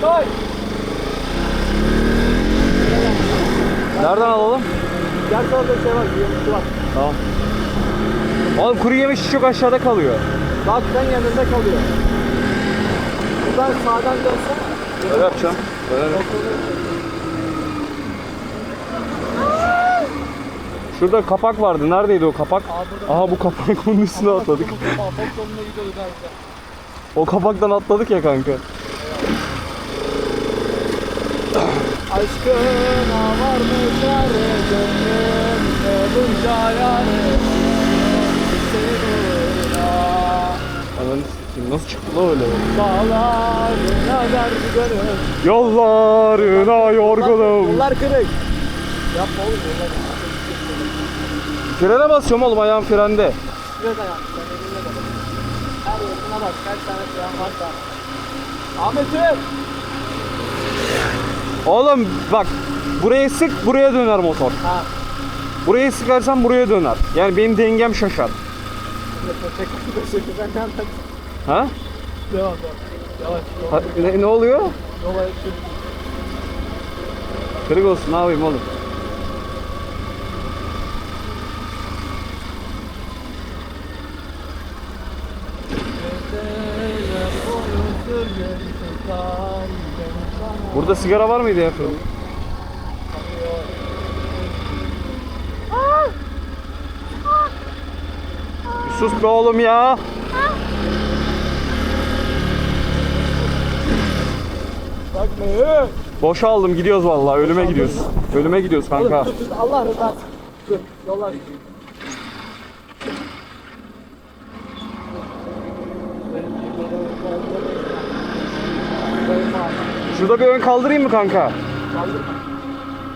Koy. Nereden alalım? Gel orada şey var. Bir var. Tamam. Oğlum kuru yemiş çok aşağıda kalıyor. Bak sen yanında kalıyor. Buradan sağdan dönsen. Öyle yapacağım. Böyle. Şurada kapak vardı. Neredeydi o kapak? Aha bu kapak onun üstüne atladık. O kapaktan atladık ya kanka. Aşkına var mı çare gönlüm Olunca yâre Senin uğruna Ananı sikeyim nasıl çıktı la öyle? Dağlarına gönül Yollarına yorgunum. Yollar kırık. Yapma oğlum yollar Frene basıyorum oğlum ayağım frende. Şuraya dayan sen elinle de bak Her yerine bak kaç tane fren varsa Ahmet'im Oğlum bak buraya sık buraya döner motor. Ha Burayı sıkarsan buraya döner. Yani benim dengem şaşar. Ha? Devam devam Yavaş ne, ne oluyor? yetişir Kırık olsun ne yapayım oğlum. Burada sigara var mıydı ya? Sus be oğlum ya. Bakma hı. Boşa aldım gidiyoruz vallahi ölüme gidiyoruz. Ölüme gidiyoruz kanka. Allah rızası. Yollar. Şurada bir ön kaldırayım mı kanka?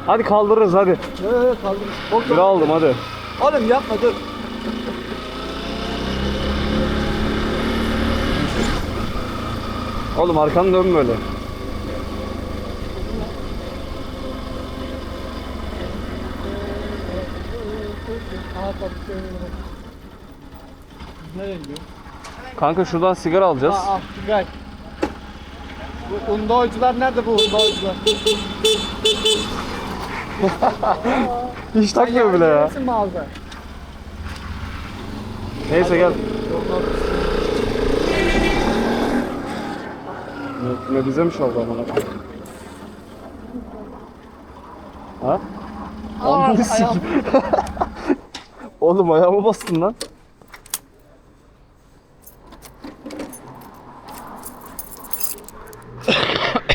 Hadi kaldırırız hadi. Evet, kaldır. Bok Bir aldım hadi. Oğlum yapma dur. Oğlum arkanı dön böyle. Nereye gidiyor? Kanka şuradan sigara alacağız. Aa, al, gel. Bu undoycular nerede bu undoycular? Hiç takmıyor bile ya. Gelirsin mi ağzına? Neyse gel. Ne, ne bize mi çaldı amına? Ha? Aa, sikeyim. Oğlum ayağıma bastın lan.